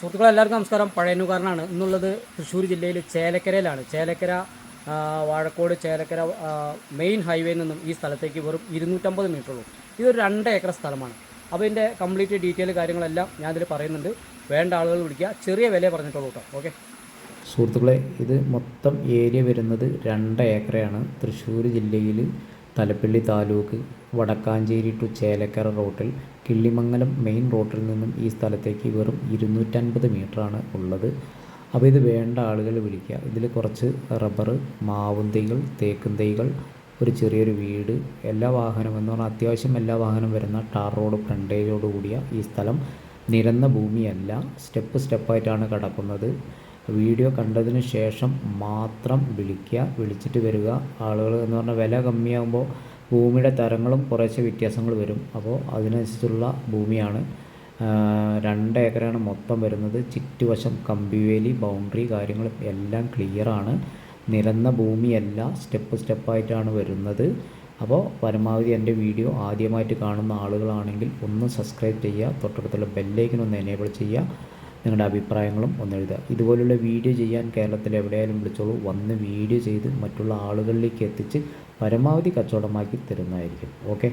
സുഹൃത്തുക്കളെ എല്ലാവർക്കും നമസ്കാരം പഴയനുകാരനാണ് ഇന്നുള്ളത് തൃശ്ശൂർ ജില്ലയിൽ ചേലക്കരയിലാണ്. ചേലക്കര വാഴക്കോട് ചേലക്കര മെയിൻ ഹൈവേയിൽ നിന്നും ഈ സ്ഥലത്തേക്ക് വെറും ഇരുന്നൂറ്റമ്പത് മീറ്റർ ഉള്ളൂ. ഇതൊരു രണ്ട് ഏക്കർ സ്ഥലമാണ്. അപ്പോൾ ഇതിന്റെ കംപ്ലീറ്റ് ഡീറ്റെയിൽ കാര്യങ്ങളെല്ലാം ഞാൻ ഇതിൽ പറയുന്നുണ്ട്. വേണ്ട ആളുകൾ വിളിക്കുക. ചെറിയ വില പറഞ്ഞിട്ടുള്ളൂ കേട്ടോ. ഓക്കെ. സുഹൃത്തുക്കളെ ഇത് മൊത്തം ഏരിയ വരുന്നത് രണ്ട് ഏക്കറയാണ് തൃശ്ശൂർ ജില്ലയിൽ തലപ്പള്ളി താലൂക്ക് വടക്കാഞ്ചേരി ടു ചേലക്കര റോട്ടിൽ കിള്ളിമംഗലം മെയിൻ റോട്ടിൽ നിന്നും ഈ സ്ഥലത്തേക്ക് വെറും ഇരുന്നൂറ്റൻപത് മീറ്ററാണ് ഉള്ളത്. അപ്പോൾ ഇത് വേണ്ട ആളുകൾ വിളിക്കുക. ഇതിൽ കുറച്ച് റബ്ബർ മാവും തൈകൾ തേക്കും തൈകൾ ഒരു ചെറിയൊരു വീട് എല്ലാ വാഹനം എന്ന് പറഞ്ഞാൽ അത്യാവശ്യം എല്ലാ വാഹനം വരുന്ന ടാർ റോഡ് ഫ്രണ്ടേജോട് കൂടിയ ഈ സ്ഥലം. നിരന്ന ഭൂമിയല്ല സ്റ്റെപ്പ് സ്റ്റെപ്പായിട്ടാണ് കിടക്കുന്നത്. വീഡിയോ കണ്ടതിന് ശേഷം മാത്രം വിളിക്കുക വിളിച്ചിട്ട് വരിക. ആളുകൾ എന്ന് പറഞ്ഞാൽ വില കമ്മിയാകുമ്പോൾ ഭൂമിയുടെ തരങ്ങളും കുറേശ്ശെ വ്യത്യാസങ്ങൾ വരും. അപ്പോൾ അതിനനുസരിച്ചുള്ള ഭൂമിയാണ്. രണ്ട് ഏക്കറാണ് മൊത്തം വരുന്നത്. ചുറ്റുവശം കമ്പിവേലി ബൗണ്ടറി കാര്യങ്ങൾ എല്ലാം ക്ലിയറാണ് നിരന്ന ഭൂമിയല്ല സ്റ്റെപ്പ് സ്റ്റെപ്പായിട്ടാണ് വരുന്നത്. അപ്പോൾ പരമാവധി എന്റെ വീഡിയോ ആദ്യമായിട്ട് കാണുന്ന ആളുകളാണെങ്കിൽ ഒന്ന് സബ്സ്ക്രൈബ് ചെയ്യുക തൊട്ടടുത്തുള്ള ബെല്ലൈക്കൻ ഒന്ന് എനേബിൾ ചെയ്യുക. നിങ്ങളുടെ അഭിപ്രായങ്ങളും ഒന്ന് എഴുതുക. ഇതുപോലുള്ള വീഡിയോ ചെയ്യാൻ കേരളത്തിൽ എവിടെയായാലും വിളിച്ചോളൂ. വന്ന് വീഡിയോ ചെയ്ത് മറ്റുള്ള ആളുകളിലേക്ക് എത്തിച്ച് പരമാവധി കച്ചവടമാക്കി തരുന്നതായിരിക്കും. ഓക്കെ?